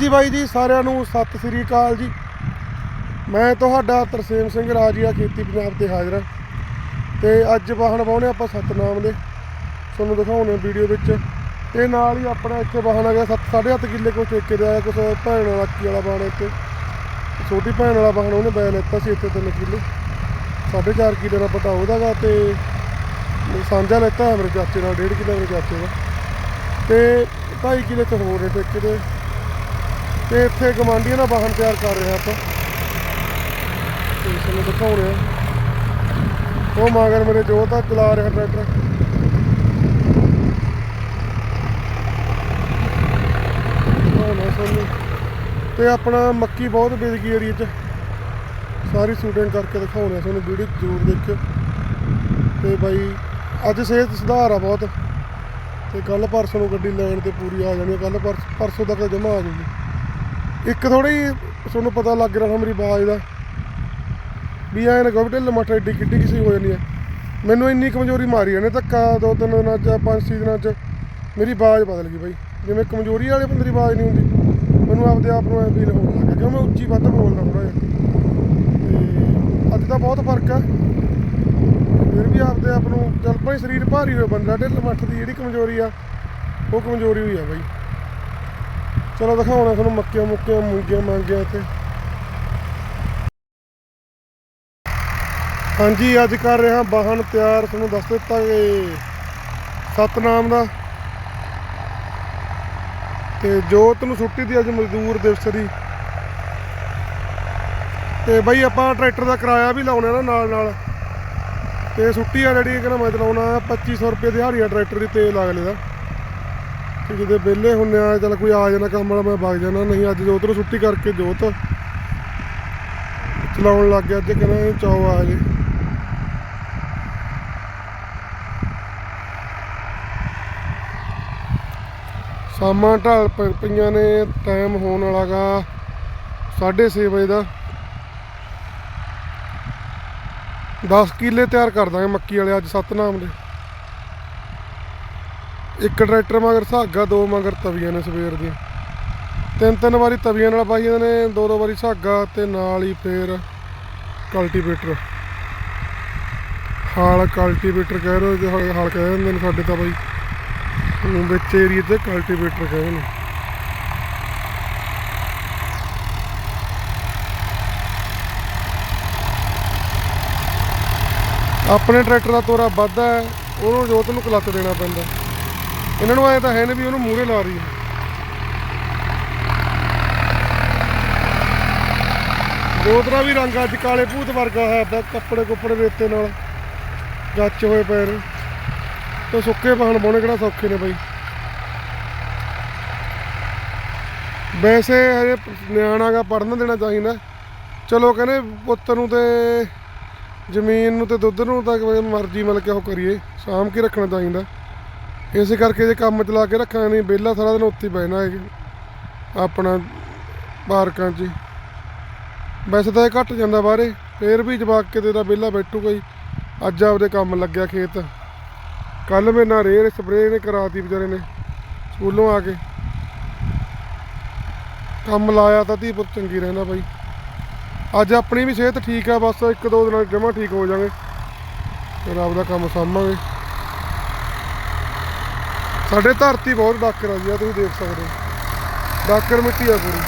ਜੀ ਬਾਈ ਜੀ, ਸਾਰਿਆਂ ਨੂੰ ਸਤਿ ਸ੍ਰੀ ਅਕਾਲ ਜੀ। ਮੈਂ ਤੁਹਾਡਾ ਤਰਸੇਮ ਸਿੰਘ ਰਾਜੀਆ, ਖੇਤੀ ਪੰਜਾਬ ਤੇ ਹਾਜ਼ਰ ਹਾਂ। ਤੇ ਅੱਜ ਵਾਹਣ ਵਾਹੁਣੇ ਆਪਾਂ ਸਤਨਾਮ ਦੇ। ਤੁਹਾਨੂੰ ਦਿਖਾਉਣੇ ਵੀਡੀਓ ਵਿੱਚ। ਤੇ ਨਾਲ ਹੀ ਆਪਣਾ ਇੱਥੇ ਵਾਹਣ ਆ ਗਿਆ 7.5 ਕਿੱਲੇ ਕੋ ਠੇਕੇ ਦੇ ਆਇਆ, ਕੁਛ ਭੈਣ ਵਾਲਾ ਕੀ ਵਾਲਾ ਵਾਹਣ ਇੱਥੇ। ਛੋਟੀ ਭੈਣ ਵਾਲਾ ਵਾਹਣ ਉਹਨੇ ਬੈ ਲੈਤਾ ਸੀ ਇੱਥੇ 3 ਕਿੱਲੇ। 4.5 ਕਿੱਲੇ ਦਾ ਪਟਾ ਉਹਦਾਗਾ ਤੇ ਸਾਂਝਾ ਲੈਤਾ ਹੈ ਮੇਰੇ ਚਾਚੇ ਨਾਲ 1.5 ਕਿੱਲੇ ਮੇਰੇ ਚਾਚੇ ਦਾ। ਤੇ 2.5 ਕਿੱਲੇ ਤੇ ਹੋਰ ਨੇ ਠੇਕੇ ਦੇ ਤੇ ਇੱਥੇ ਗਵਾਂਢੀਆਂ ਦਾ ਵਾਹਨ ਤਿਆਰ ਕਰ ਰਹੇ ਆਪਾਂ। ਤੇ ਤੁਹਾਨੂੰ ਦਿਖਾਉਣੇ ਆ ਉਹ ਮਗਰ ਮੇਰੇ ਜੋ ਆ ਚਲਾ ਰਿਹਾ ਟਰੈਕਟਰ। ਦਿਖਾਉਣਾ ਤੁਹਾਨੂੰ ਤੇ ਆਪਣਾ ਮੱਕੀ ਬਹੁਤ ਵਿਕ ਗਈ ਏਰੀਏ 'ਚ। ਸਾਰੀ ਸ਼ੂਟਿੰਗ ਕਰਕੇ ਦਿਖਾਉਣੇ ਆ ਤੁਹਾਨੂੰ ਵੀਡੀਓ ਜ਼ਰੂਰ ਦੇਖਿਓ। ਤੇ ਬਾਈ, ਅੱਜ ਸਿਹਤ ਸੁਧਾਰ ਆ ਬਹੁਤ। ਤੇ ਕੱਲ ਪਰਸੋਂ ਨੂੰ ਗੱਡੀ ਲੈਣ ਤੇ ਪੂਰੀ ਆ ਜਾਣੀ ਕੱਲ ਪਰਸੋਂ ਤੱਕ ਜਮਾ ਆ ਜੂਗੀ ਇੱਕ ਥੋੜੀ ਤੁਹਾਨੂੰ ਪਤਾ ਲੱਗ ਰਿਹਾ ਮੇਰੀ ਆਵਾਜ਼ ਦਾ, ਵੀ ਐਂ ਨਾ ਗਵਟਲ ਮਟਰ ਏਡੀ ਕਿੱਡੀ ਕਿਸੇ ਹੋ ਜਾਂਦੀ ਹੈ। ਮੈਨੂੰ ਇੰਨੀ ਕਮਜ਼ੋਰੀ ਮਾਰੀ ਇਹਨੇ ਧੱਕਾ ਦੋ ਤਿੰਨ ਦਿਨਾਂ ਚ, ਪੰਜ ਛੇ ਦਿਨਾਂ ਚ, ਮੇਰੀ ਆਵਾਜ਼ ਬਦਲ ਗਈ ਬਾਈ। ਜਿਵੇਂ ਕਮਜ਼ੋਰੀ ਵਾਲੇ ਬੰਦੇ ਦੀ ਆਵਾਜ਼ ਨਹੀਂ ਹੁੰਦੀ, ਮੈਨੂੰ ਆਪਦੇ ਆਪ ਨੂੰ ਐ ਫੀਲ ਹੋਣ ਲੱਗਾ ਕਿਉਂ ਮੈਂ ਉੱਚੀ ਵੱਧ ਬੋਲਦਾ ਥੋੜਾ ਜਿਹਾ। ਤੇ ਅੱਜ ਤਾਂ ਬਹੁਤ ਫ਼ਰਕ ਆ। ਫਿਰ ਵੀ ਆਪਦੇ ਆਪ ਨੂੰ ਚੱਲ ਭਾਈ ਸਰੀਰ ਭਾਰੀ ਹੋਇਆ ਬੰਦਾ, ਢਿੱਲ ਮੱਠ ਦੀ ਜਿਹੜੀ ਕਮਜ਼ੋਰੀ ਆ, ਉਹ ਕਮਜ਼ੋਰੀ ਹੋਈ ਆ ਬਾਈ। ਚਲੋ ਦਿਖਾਉਣਾ ਤੁਹਾਨੂੰ ਮੱਕੀਆਂ ਮੁੱਕੀਆਂ, ਮੂੰਗੀਆਂ ਮੰਗੀਆਂ ਇੱਥੇ। ਹਾਂਜੀ, ਅੱਜ ਕਰ ਰਿਹਾ ਵਾਹਨ ਤਿਆਰ, ਤੁਹਾਨੂੰ ਦੱਸ ਦਿੱਤਾ ਕਿ ਸਤਨਾਮ ਦਾ। ਤੇ ਜੋਤ ਨੂੰ ਛੁੱਟੀ ਦੀ ਅੱਜ ਮਜ਼ਦੂਰ ਦਿਵਸ ਦੀ। ਤੇ ਬਈ ਆਪਾਂ ਟਰੈਕਟਰ ਦਾ ਕਿਰਾਇਆ ਵੀ ਲਾਉਣਾ ਨਾ ਨਾਲ ਨਾਲ। ਤੇ ਛੁੱਟੀ ਆ ਜਿਹੜੀ, ਕਹਿੰਦਾ ਮੈਂ ਚਲਾਉਣਾ 2500 ਰੁਪਏ ਦਿਹਾੜੀ ਆ ਟਰੈਕਟਰ ਦੀ ਤੇਲ ਅਗਲੇ ਦਾ। ਤੇ ਜਦੋਂ ਵਿਹਲੇ ਹੁੰਨੇ ਆ, ਚੱਲ ਕੋਈ ਆ ਜਾਣਾ ਕੰਮ ਵਾਲਾ, ਮੈਂ ਵਗ ਜਾਣਾ। ਨਹੀਂ, ਅੱਜ ਉਧਰੋਂ ਛੁੱਟੀ ਕਰਕੇ ਜੋਤ ਚਲਾਉਣ ਲੱਗ ਗਿਆ, ਅੱਜ ਕਹਿੰਦਾ ਚਾਓ ਆ ਜੇ। ਸ਼ਾਮਾਂ ਢਾਲ ਪ- ਪਈਆਂ ਨੇ ਟਾਈਮ ਹੋਣ ਵਾਲਾਗਾ 6:30 ਵਜੇ ਦਾ। 10 ਕਿੱਲੇ ਤਿਆਰ ਕਰ ਦਾਂਗੇ ਮੱਕੀ ਵਾਲੇ ਅੱਜ ਸਤਨਾਮ ਦੇ। ਇੱਕ ਟਰੈਕਟਰ ਮਗਰ ਸਾਗਾ, ਦੋ ਮਗਰ ਤਵੀਆਂ ਨੇ ਸਵੇਰ ਦੀਆਂ ਤਿੰਨ ਤਿੰਨ ਵਾਰੀ ਤਵੀਆਂ ਨਾਲ ਪਾਈ ਜਾਂਦੇ ਨੇ, ਦੋ ਦੋ ਵਾਰੀ ਸਾਗਾ ਤੇ ਨਾਲ ਹੀ ਫੇਰ ਕਲਟੀਵੇਟਰ ਹਾਲ ਕਲਟੀਵੇਟਰ ਕਹਿ ਰਹੇ ਜੇ ਹਾਲ ਕਹਿ ਦਿੰਦੇ ਨੇ ਸਾਡੇ ਤਾਂ ਬਾਈ। ਵਿੱਚ ਏਰੀਏ ਤੇ ਕਲਟੀਵੇਟਰ ਕਹਿੰਦੇ ਨੇ। ਆਪਣੇ ਟਰੈਕਟਰ ਦਾ ਤੋਰਾ ਵੱਧਦਾ ਉਹਨੂੰ ਜੋਤ ਨੂੰ ਕਲੱਚ ਦੇਣਾ ਪੈਂਦਾ। ਇਹਨਾਂ ਨੂੰ ਐ ਤਾਂ ਹੈ ਨਹੀਂ ਵੀ ਉਹਨੂੰ ਮੂਹਰੇ ਲਾ ਰਹੀ ਹੈ। ਜੋਤ ਦਾ ਵੀ ਰੰਗ ਅੱਜ ਕਾਲੇ ਭੂਤ ਵਰਗਾ ਹੈ ਪਿਆ ਕੱਪੜੇ ਕੁੱਪੜੇ ਰੇਤੇ ਨਾਲ ਗੱਚ ਹੋਏ ਪਏ ਨੇ। ਤੇ ਸੁੱਕੇ ਪਾਣ ਪਾਉਣੇ ਕਿਹੜਾ ਸੌਖੇ ਨੇ ਬਾਈ। ਵੈਸੇ ਹਜੇ ਨਿਆਣਾ ਗਾ ਪੜਨ ਦੇਣਾ ਚਾਹੀਦਾ। ਚਲੋ ਕਹਿੰਦੇ ਪੁੱਤ ਨੂੰ ਤੇ ਜ਼ਮੀਨ ਨੂੰ ਤੇ ਦੁੱਧ ਨੂੰ ਤਾਂ ਮਰਜ਼ੀ ਮਿਲ ਕੇ ਉਹ ਕਰੀਏ ਸਾਂਭ ਕੇ ਰੱਖਣਾ ਚਾਹੀਦਾ। ਇਸੇ ਕਰਕੇ ਜੇ ਕੰਮ ਚਲਾ ਕੇ ਰੱਖਾਂਗੇ ਨਹੀਂ, ਵਿਹਲਾ ਸਾਰਾ ਦਿਨ ਉੱਥੇ ਹੀ ਬਹਿਣਾ ਹੈ ਆਪਣਾ ਪਾਰਕਾਂ 'ਚ ਵੈਸੇ ਤਾਂ ਇਹ ਘਟ ਜਾਂਦਾ ਬਾਹਰੇ, ਫੇਰ ਵੀ ਜਵਾਕ ਕਿਤੇ ਦਾ ਵਿਹਲਾ ਬੈਠੂਗਾ ਹੀ ਅੱਜ ਆਪਦੇ ਕੰਮ ਲੱਗਿਆ ਖੇਤ। ਕੱਲ ਮੇਰੇ ਨਾਲ ਰੇਹ ਸਪਰੇਅ ਨੇ ਕਰਾਤੀ ਵਿਚਾਰੇ ਨੇ, ਸਕੂਲੋਂ ਆ ਕੇ। ਕੰਮ ਲਾਇਆ ਤਾਂ ਧੀ ਪੁੱਤ ਚੰਗੀ ਰਹਿੰਦਾ ਬਾਈ। ਅੱਜ ਆਪਣੀ ਵੀ ਸਿਹਤ ਠੀਕ ਆ, ਬਸ ਇੱਕ ਦੋ ਦਿਨਾਂ ਜਮਾ ਠੀਕ ਹੋ ਜਾਾਂਗੇ ਫਿਰ ਆਪਦਾ ਕੰਮ ਸਾਂਭਾਂਗੇ। ਸਾਡੇ ਧਰਤੀ ਬਹੁਤ ਡਾਕਰ ਆ ਜੀ ਆ ਤੁਸੀਂ ਦੇਖ ਸਕਦੇ ਹੋ। ਡਾਕਰ ਮਿੱਟੀ ਆ ਪੂਰੀ।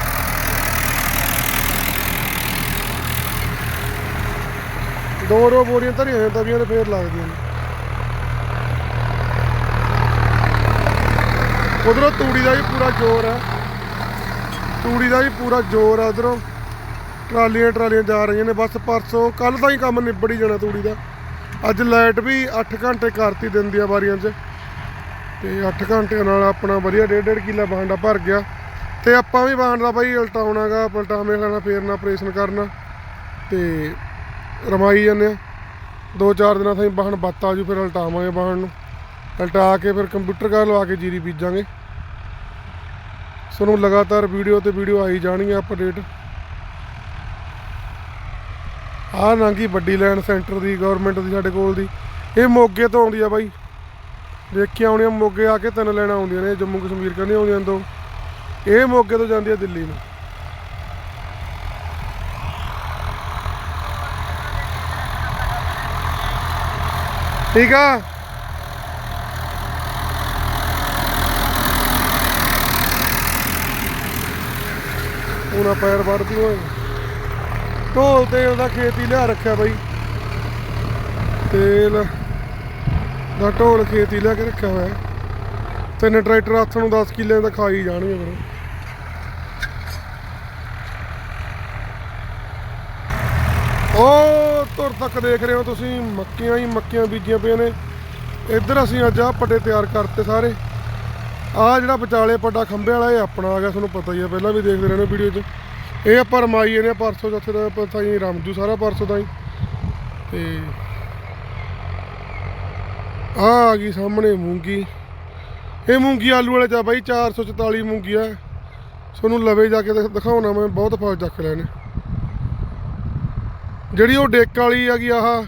ਦੋ ਦੋ ਬੋਰੀਆਂ ਧਰੀਆਂ ਹੋਈਆਂ, ਤਵੀਆਂ ਤੇ ਫੇਰ ਲੱਗਦੀਆਂ ਨੇ। ਉਧਰੋਂ ਤੂੜੀ ਦਾ ਵੀ ਪੂਰਾ ਜ਼ੋਰ ਆ। ਤੂੜੀ ਦਾ ਵੀ ਪੂਰਾ ਜ਼ੋਰ ਆ, ਉਧਰੋਂ ਟਰਾਲੀਆਂ ਟਰਾਲੀਆਂ ਜਾ ਰਹੀਆਂ ਨੇ, ਬਸ ਪਰਸੋਂ ਕੱਲ ਤਾਂ ਹੀ ਕੰਮ ਨਿਬੜ ਹੀ ਜਾਣਾ ਤੂੜੀ ਦਾ। ਅੱਜ ਲਾਈਟ ਵੀ 8 ਘੰਟੇ ਕਰਤੀ ਦਿਨ ਦੀਆਂ ਵਾਰੀਆਂ 'ਚ। ਤੇ 8 ਘੰਟਿਆਂ ਨਾਲ ਆਪਣਾ ਵਧੀਆ ਡੇਢ ਡੇਢ ਕਿੱਲਾ ਬਾਂਡਾ ਭਰ ਗਿਆ। ਤੇ ਆਪਾਂ ਵੀ ਬਾਂਡ ਦਾ ਬਾਈ ਉਲਟਾਉਣਾਗਾ ਪਲਟਾਵੇਂ ਲੈਣਾ ਫੇਰਨਾ ਆਪਰੇਸ਼ਨ ਕਰਨਾ। ਤੇ ਰਮਾਈ ਜਾਂਦੇ ਆ। ਦੋ ਚਾਰ ਦਿਨਾਂ ਤਾਈਂ ਬਾਹਣ ਬੱਤ ਆ ਜੂ ਫਿਰ ਉਲਟਾਵਾਂਗੇ ਬਾਹਣ ਨੂੰ। ਉਲਟਾ ਕੇ ਫਿਰ ਕੰਪਿਊਟਰ ਕਾ ਲਵਾ ਕੇ ਜੀਰੀ ਬੀਜਾਂਗੇ। ਸਾਨੂੰ ਲਗਾਤਾਰ ਵੀਡੀਓ ਤੇ ਵੀਡੀਓ ਆਈ ਜਾਣਗੀਆਂ ਅਪਡੇਟ ਆਹ ਨਾਂਗੀ ਵੱਡੀ ਲੈਂਡ ਸੈਂਟਰ ਦੀ ਗਵਰਨਮੈਂਟ ਦੀ ਸਾਡੇ ਕੋਲ ਦੀ। ਇਹ ਮੋਗੇ ਤੋਂ ਆਉਂਦੀ ਆ ਬਾਈ। ਦੇਖੀ ਆਉਣੀਆਂ ਮੋਗੇ ਆ ਕੇ ਤਿੰਨ ਲੈਣਾ ਆਉਂਦੀਆਂ ਨੇ, ਜੰਮੂ ਕਸ਼ਮੀਰ ਕਹਿੰਦੇ ਆਉਂਦੀਆਂ ਦੋ। ਇਹ ਮੋਗੇ ਤੋਂ ਜਾਂਦੀ ਹੈ ਦਿੱਲੀ ਨੂੰ। ਠੀਕ ਆ? ਉਹਨਾਂ ਪੈਰ ਵੜਦੀ ਹੋਏ। ਢੋਲ ਤੇਲ ਦਾ ਖੇਤੀ ਲਿਆ ਰੱਖਿਆ ਬਾਈ। ਤੇਲ ਦਾ ਢੋਲ ਖੇਤੀ ਲੈ ਕੇ ਰੱਖਿਆ ਹੋਇਆ ਤਿੰਨ ਟਰੈਕਟਰ ਹੱਥ ਨੂੰ 10 ਕਿੱਲੇ ਦਾ ਖਾਈ ਜਾਣਗੇ ਫਿਰ। ਉਹ ਤੁਰ ਤੱਕ ਦੇਖ ਰਹੇ ਹੋ ਤੁਸੀਂ, ਮੱਕੀਆਂ ਹੀ ਮੱਕੀਆਂ ਬੀਜੀਆਂ ਪਈਆਂ ਨੇ। ਇੱਧਰ ਅਸੀਂ ਅੱਜ ਆਹ ਪੱਟੇ ਤਿਆਰ ਕਰਤੇ ਸਾਰੇ। ਆਹ ਜਿਹੜਾ ਵਿਚਾਲੇ ਪੱਡਾ ਖੰਭੇ ਵਾਲਾ, ਇਹ ਆਪਣਾ ਆ ਗਿਆ, ਤੁਹਾਨੂੰ ਪਤਾ ਹੀ ਆ, ਪਹਿਲਾਂ ਵੀ ਦੇਖਦੇ ਰਹਿੰਦੇ ਵੀਡੀਓ 'ਚ। ਇਹ ਆਪਾਂ ਰਮਾਈ ਨੇ, ਪਰਸੋਂ, ਜਿੱਥੇ ਦਾ ਪਤਾ ਹੀ, ਰਾਮਜੂ ਸਾਰਾ ਪਰਸੋਂ ਦਾ ਹੀ। ਤੇ ਆਹ ਆ ਗਈ ਸਾਹਮਣੇ ਮੂੰਗੀ। ਇਹ ਮੂੰਗੀ ਆਲੂ ਵਾਲੇ ਚਾ ਬਾਈ 444 ਮੂੰਗੀ ਆ। ਤੁਹਾਨੂੰ ਲਵੇ ਜਾ ਕੇ ਦਿਖਾਉਣਾ ਮੈਂ, ਬਹੁਤ ਫਲ ਚੱਕ ਲਏ ਨੇ ਜਿਹੜੀ ਉਹ ਡੇਕ ਵਾਲੀ ਆ ਗਈ ਆਹ,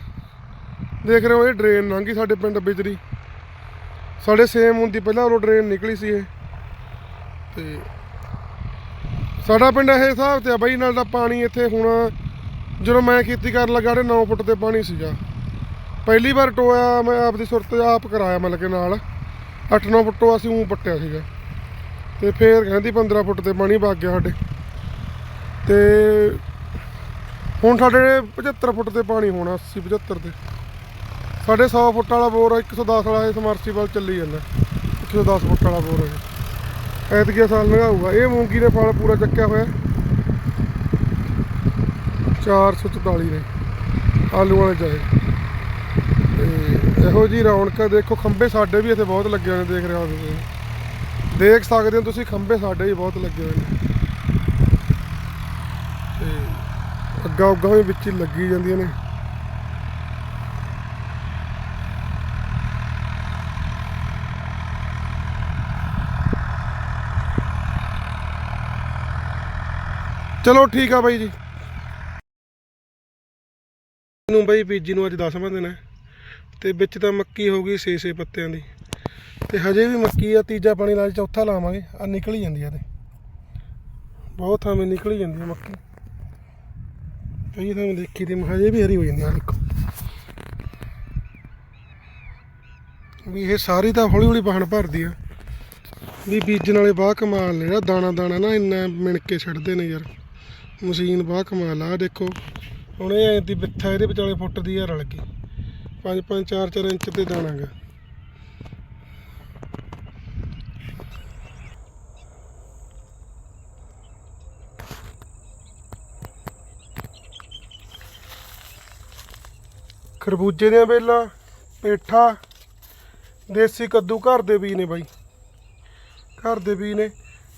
ਦੇਖ ਰਹੇ ਹੋ, ਇਹ ਡਰੇਨ ਲੰਘੀ ਸਾਡੇ ਪਿੰਡ ਵਿਚਰੀ ਸਾਡੇ ਸੇਮ ਹੁੰਦੀ, ਪਹਿਲਾਂ ਉਹ ਡਰੇਨ ਨਿਕਲੀ ਸੀ ਇਹ। ਤੇ ਸਾਡਾ ਪਿੰਡ ਇਹ ਹਿਸਾਬ ਤੇ ਆ ਬਾਈ, ਨਾਲ ਦਾ ਪਾਣੀ ਇੱਥੇ ਹੁਣ ਜਦੋਂ ਮੈਂ ਖੇਤੀ ਕਰਨ ਲੱਗਾ ਤੇ 9 ਫੁੱਟ ਤੇ ਪਾਣੀ ਸੀਗਾ। ਪਹਿਲੀ ਵਾਰ ਟੋਇਆ ਮੈਂ ਆਪਦੀ ਸੁਰਤ ਆਪ ਕਰਾਇਆ ਮਤਲਬ ਕਿ ਨਾਲ। 8-9 ਫੁੱਟ ਟੋਆ ਅਸੀਂ ਉਂ ਪੱਟਿਆ ਸੀਗਾ। ਤੇ ਫੇਰ ਕਹਿੰਦੀ 15 ਫੁੱਟ ਤੇ ਪਾਣੀ ਵਗ ਗਿਆ ਸਾਡੇ। ਤੇ ਹੁਣ ਸਾਡੇ 75 ਫੁੱਟ ਤੇ ਪਾਣੀ ਹੋਣਾ 80 75 ਤੇ। ਸਾਡੇ 100 ਫੁੱਟ ਵਾਲਾ ਬੋਰ ਆ, 110 ਵਾਲਾ ਇਹ ਸਮਰਸੀਬਲ ਚੱਲੀ ਜਾਂਦਾ। 110 ਫੁੱਟ ਵਾਲਾ ਬੋਰ ਹੈ ਐਤਕੀ ਸਾਲ ਲੰਘਾਊਗਾ ਇਹ ਮੂੰਗੀ ਨੇ ਫਲ ਪੂਰਾ ਚੱਕਿਆ ਹੋਇਆ। 444 ਨੇ ਆਲੂ ਵਾਲੇ ਚਾਹੇ। ਤੇ ਇਹੋ ਜੀ ਰੌਣਕ ਦੇਖੋ ਖੰਭੇ ਸਾਡੇ ਵੀ ਇੱਥੇ ਬਹੁਤ ਲੱਗੇ ਹੋਏ ਨੇ, ਦੇਖ ਰਹੇ ਹੋ ਤੁਸੀਂ। ਦੇਖ ਸਕਦੇ ਹੋ ਤੁਸੀਂ, ਖੰਭੇ ਸਾਡੇ ਵੀ ਬਹੁਤ ਲੱਗੇ ਹੋਏ ਨੇ। ਤੇ ਅੱਗਾ ਉੱਗਾ ਵੀ ਵਿੱਚ ਹੀ ਲੱਗੀ ਜਾਂਦੀਆਂ ਨੇ। ਚਲੋ ਠੀਕ ਆ ਬਾਈ ਜੀ। ਨੂੰ ਬਾਈ ਬੀਜੀ ਨੂੰ ਅੱਜ 10ਵਾਂ ਦਿਨ ਹੈ ਤੇ ਵਿੱਚ ਤਾਂ ਮੱਕੀ ਹੋ ਗਈ 6-6 ਪੱਤਿਆਂ ਦੀ। ਤੇ ਹਜੇ ਵੀ ਮੱਕੀ ਆ, ਤੀਜਾ ਪਾਣੀ ਲਾ ਚੌਥਾ ਲਾਵਾਂਗੇ, ਆ ਨਿਕਲ ਹੀ ਜਾਂਦੀ ਆ ਤੇ। ਬਹੁਤ ਥਾਵੇਂ ਨਿਕਲ ਹੀ ਜਾਂਦੀ ਆ ਮੱਕੀ। ਕਈ ਥਾਵੇਂ ਦੇਖੀ ਤੇ ਹਜੇ ਵੀ ਹਰੀ ਹੋ ਜਾਂਦੀ ਆ ਦੇਖੋ। ਵੀ ਇਹ ਸਾਰੀ ਤਾਂ ਹੌਲੀ ਹੌਲੀ ਬਾਹਣ ਭਰਦੀ ਆ। ਵੀ ਬੀਜਣ ਵਾਲੇ ਬਾਹ ਕਮਾਲ ਨੇ, ਜਿਹੜਾ ਦਾਣਾ ਦਾਣਾ ਨਾ ਇੰਨਾ ਮਿਣ ਕੇ ਛੱਡਦੇ ਨੇ ਯਾਰ। ਮਸ਼ੀਨ ਬਾਹ ਕਮਾਲ ਆ ਦੇਖੋ। ਹੁਣ ਇਹ ਐਂ ਦੀ ਬਿੱਥਾ ਇਹਦੇ ਵਿਚਾਲੇ ਫੁੱਟ ਦੀ ਆ, ਰਲ ਗਈ। 5 5 4 4 ਇੰਚ ਤੇ ਦਾਣਾ ਗਾ ਖਰਬੂਜੇ ਦੀਆਂ ਵੇਲਾਂ, ਪੇਠਾ, ਦੇਸੀ ਕੱਦੂ ਘਰ ਦੇ ਬੀਜ ਨੇ ਬਾਈ। ਘਰ ਦੇ ਬੀਜ ਨੇ।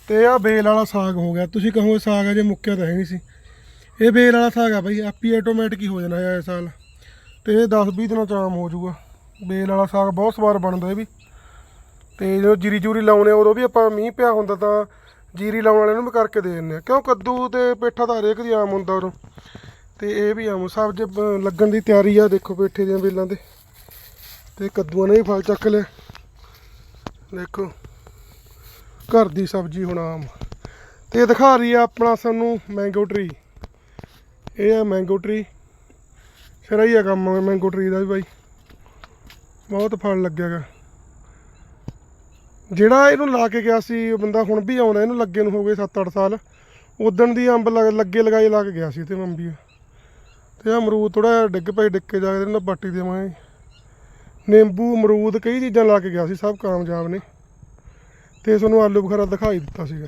ਤੇ ਆ ਬੇਲ ਵਾਲਾ ਸਾਗ ਹੋ ਗਿਆ। ਤੁਸੀਂ ਕਹੋ ਇਹ ਸਾਗ ਅਜੇ ਮੁੱਕਿਆ ਤਾਂ ਹੈ ਨਹੀਂ ਸੀ। ਇਹ ਬੇਲ ਵਾਲਾ ਸਾਗ ਆ ਬਾਈ, ਆਪੀ ਆਟੋਮੈਟਿਕ ਹੀ ਹੋ ਜਾਣਾ ਹੈ ਇਸ ਸਾਲ। ਤੇ ਇਹ 10 20 ਦਿਨਾਂ ਚ ਆਮ ਹੋ ਜਾਊਗਾ। ਬੇਲ ਵਾਲਾ ਸਾਗ ਬਹੁਤ ਸਵਾਦ ਬਣਦਾ ਇਹ ਵੀ। ਤੇ ਜਦੋਂ ਜੀਰੀ ਜੂਰੀ ਲਾਉਣੇ ਉਦੋਂ ਵੀ ਆਪਾਂ ਮੀਂਹ ਪਿਆ ਹੁੰਦਾ ਤਾਂ ਜੀਰੀ ਲਾਉਣ ਵਾਲਿਆਂ ਨੂੰ ਵੀ ਕਰਕੇ ਦੇ ਦਿੰਦੇ ਆ। ਕਿਉਂ? ਕੱਦੂ ਤੇ ਪੇਠਾ ਤਾਂ ਹਰੇਕ ਦੀ ਆਮ ਹੁੰਦਾ ਉਦੋਂ। ਤੇ ਇਹ ਵੀ ਆਮ ਸਬਜ਼ੀ ਬ- ਲੱਗਣ ਦੀ ਤਿਆਰੀ ਆ ਦੇਖੋ ਪੇਠੇ ਦੀਆਂ ਬੇਲਾਂ ਤੇ। ਤੇ ਕੱਦੂਆਂ ਨੇ ਵੀ ਫਲ ਚੱਕ ਲਿਆ। ਦੇਖੋ, ਘਰ ਦੀ ਸਬਜ਼ੀ ਹੁਣ ਆਮ ਤੇ ਦਿਖਾ ਰਹੀ ਆ ਆਪਣਾ ਸਾਨੂੰ ਮੈਂਗੋ ਟਰੀ ਇਹ ਆ ਮੈਂਗੋ ਟਰੀ ਸਿਰਾ ਹੀ ਆ ਕੰਮ ਮੈਂਗੋ ਟਰੀ ਦਾ ਵੀ ਬਾਈ। ਬਹੁਤ ਫਲ ਲੱਗਿਆਗਾ। ਜਿਹੜਾ ਇਹਨੂੰ ਲਾ ਕੇ ਗਿਆ ਸੀ, ਉਹ ਬੰਦਾ ਹੁਣ ਵੀ ਆਉਂਦਾ ਇਹਨੂੰ ਲੱਗੇ ਨੂੰ ਹੋ ਗਏ 7-8 ਸਾਲ। ਉਦਣ ਦੀ ਅੰਬ ਲੱਗ- ਲੱਗੇ ਲਗਾਏ ਲਾ ਕੇ ਗਿਆ ਸੀ ਤੇ ਮੰਬੀ ਤੇ ਆ ਅਮਰੂਦ ਥੋੜਾ ਡਿੱਗ ਪਏ ਡਿੱਗ ਕੇ ਜਾ ਕੇ ਇਹਨਾਂ ਪਾਟੀ ਦੇਵਾਂਗੇ। ਨਿੰਬੂ, ਅਮਰੂਦ, ਕਈ ਚੀਜ਼ਾਂ ਲਾ ਕੇ ਗਿਆ ਸੀ, ਸਭ ਕਾਮਯਾਬ ਨੇ। ਤੇ ਤੁਹਾਨੂੰ ਆਲੂ ਬੁਖਾਰਾ ਦਿਖਾਈ ਦਿੱਤਾ ਸੀਗਾ।